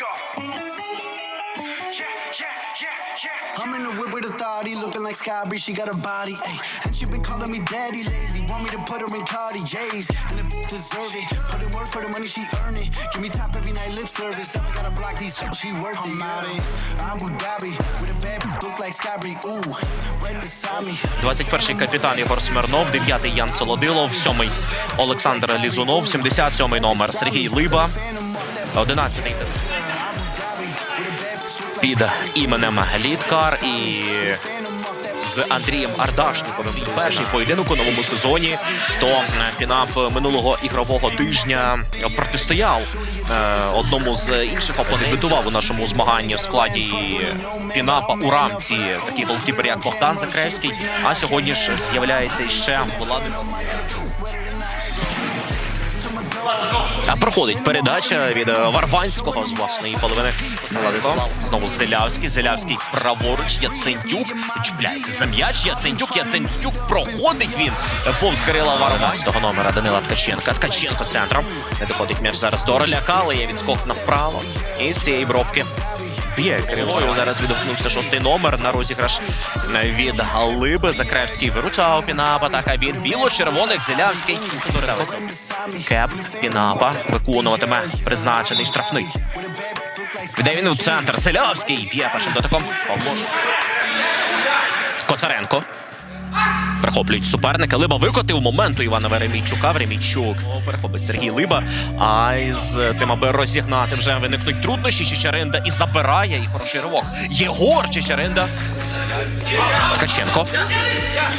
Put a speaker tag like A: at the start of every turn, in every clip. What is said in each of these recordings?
A: go. Yeah, yeah, yeah, yeah. I'm in the whip with authority, looking like Sky Bree, she got a body, ayy. And she been calling me daddy lately, want me to put her in Cartier's, and the deserve it. Put in work for the money, she earn it. Give me top every night, lip service. Now I gotta block these, she worth it. I'm out in Abu Dhabi, with a bad look like Sky Bree, ooh, right beside me.
B: 21-й капітан Ігор Смирнов, 9-й Ян Солодилов, 7-й Олександр Лізунов, 77-й номер Сергій Либа, 11-й під іменем Літкар і з Андрієм Ардашниковим перший поєдинок у новому сезоні. То е, минулого ігрового тижня протистояв е, одному з інших опонентів. Дебютував у нашому змаганні в складі Пінапа у рамці такий голкіпер, як Богдан Закревський. А сьогодні ж з'являється іще Владис. Проходить передача від е, Варванського з власної половини. Владислав. Знову Зелявський. Зелявський праворуч. Яцентюк. Чіпляється за м'яч. Яцентюк. Яцентюк. Проходить він повз Кирила Варванського номера Данила Ткаченка. Ткаченко центром. Не доходить м'яч зараз до Роляка, але є відскок направо. І з цієї бровки б'є кривою. Зараз відгукнувся шостий номер на розіграш від Галиби. Закревський виручав Пінапа Атака від біло-червоних. Зелявський. Кеп Пінапа виконуватиме призначений штрафний. Де він у центр. Селявський б'є першим дотиком. Коцаренко. Перехоплюють суперника. Либа викотив моменту Івана Веремійчука. Веремійчук перехопить Сергій Либа. А із тим, аби розігнати вже виникнуть труднощі. Чечеринда і забирає і хороший ривок. Єгор Чечеринда. Ткаченко.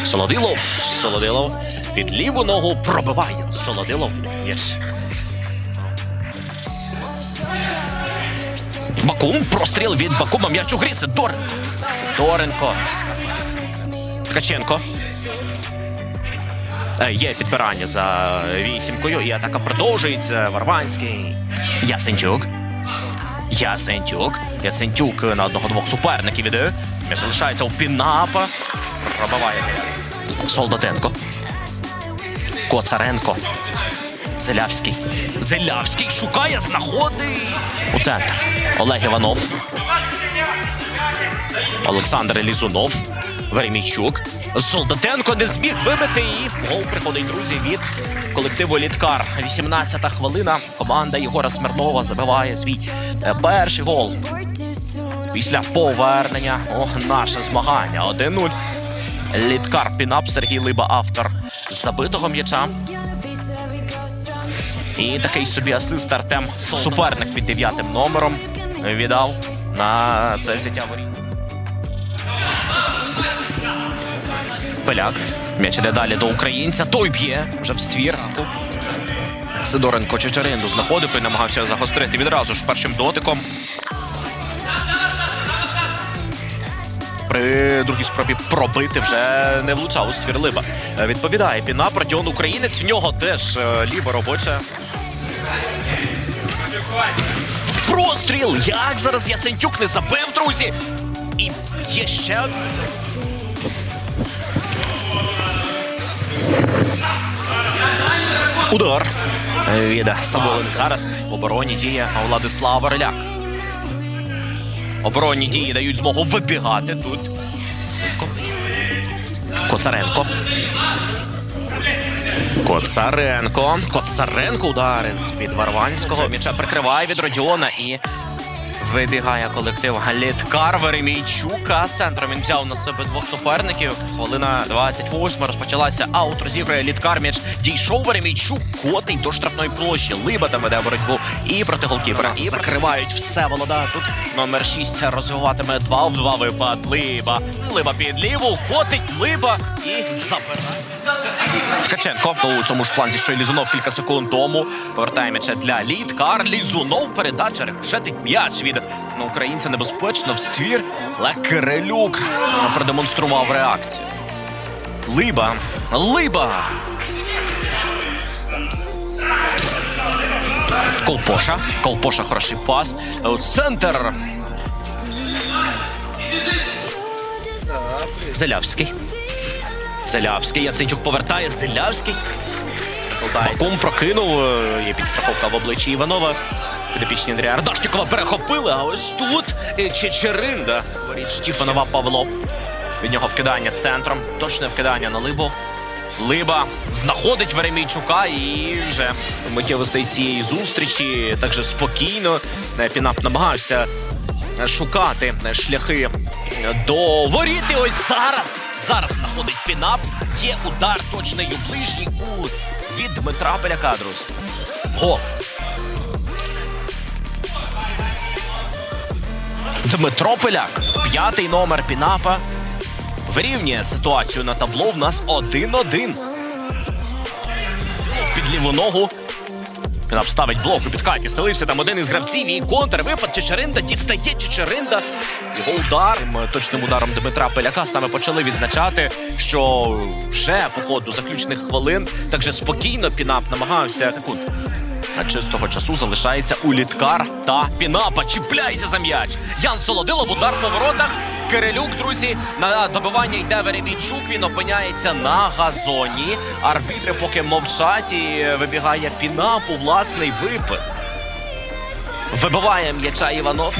B: Солодилов. Солодилов. Під ліву ногу пробиває. Солодилов. М'яч. Бакум. Простріл від Бакума. М'яч у грі. Сидоренко. Сидоренко. Ткаченко. Е, Є підбирання за вісімкою. І атака продовжується. Варванський. Ясенчук. Ясентюк. Ясентюк на одного-двох суперників іде. М'яч залишається у Пінапа. Пробиває. Солдатенко. Коцаренко. Зелявський. Зелявський шукає, знаходить. У центр. Олег Іванов. Олександр Лізунов. Веремійчук. Солдатенко не зміг вибити і гол приходить, друзі, від колективу Літкар. 18-та хвилина. Команда Єгора Смирнова забиває свій е, перший гол. Після повернення о, наше змагання 1-0. Літкар Пінап Сергій Либа, автор забитого м'яча. І такий собі асист Артем суперник під дев'ятим номером віддав на це взяття воріт. Пеляк. М'яч іде далі до українця. Той б'є вже в ствір. Сидоренко Чечеринду знаходив і намагався загострити відразу ж першим дотиком. При другій спробі пробити вже не влучав у ствір Либа. Відповідає Пінап, Радіон Українець. В нього теж е, ліва робоча. Простріл! Як зараз Яцентюк не забив, друзі? І є ще. Удар від Самолин. Зараз в обороні діє Владислав Вареляк. Оборонні дії дають змогу вибігати тут. Коцаренко. Коцаренко. Коцаренко удари з-під Варванського. М'яча прикриває від Родіона і вибігає колектив Галіткар Веремійчука. Центром він взяв на себе двох суперників. Хвилина 28 розпочалася аут. Розігрує Літкар. М'яч дійшов Веремійчук. Котий до штрафної площі. Либа там веде боротьбу і проти голкіпера. І закривають все волода. Тут номер 6 розвиватиме 2 в 2 випад. Либа. Либа під ліву. Котить Либа і забирає. Ткаченко у цьому ж фланзі, що й Лізунов кілька секунд тому. Повертає м'яча для Літкар. Лізунов передача рикошетить м'яч від ну, українця небезпечно в ствір. Але Кирилюк продемонстрував реакцію. Либа. Либа. Колпоша. Колпоша хороший пас. Центр. Зелявський. Зелявський. Яценчук повертає. Зелявський. Бакум прокинув. Є підстраховка в обличчі Іванова. Підопічні Андрія Ардашнікова перехопили, а ось тут е, Чечеринда. від Штіфанова Павло. Від нього вкидання центром. Точне вкидання на Либу. Либа знаходить Веремійчука і вже миттєвостей цієї зустрічі так же спокійно. Е, Пінап намагався шукати е, шляхи до воріт. І ось зараз. Зараз знаходить Пінап. Є удар точний у ближній кут від Дмитра Поляка, друзі. Гол. Дмитро Поляк, п'ятий номер Пінапа. Вирівнює ситуацію на табло. В нас 1-1. Під ліву ногу. Пінап ставить блок у підкаті. Стелився там один із гравців. І контр випад Чечеринда. Дістає Чечеринда. Його удар Тим точним ударом Дмитра Поляка саме почали відзначати, що вже по ходу заключних хвилин так же спокійно Пінап намагався секунд. А чистого часу залишається у літкар та Пінапа. Чіпляється за м'яч. Ян Солодилов, удар по воротах. Кирилюк, друзі, на добивання йде Веремійчук. Він опиняється на газоні. Арбітри поки мовчать і вибігає Пінап у власний випад. Вибиває м'яча Іванов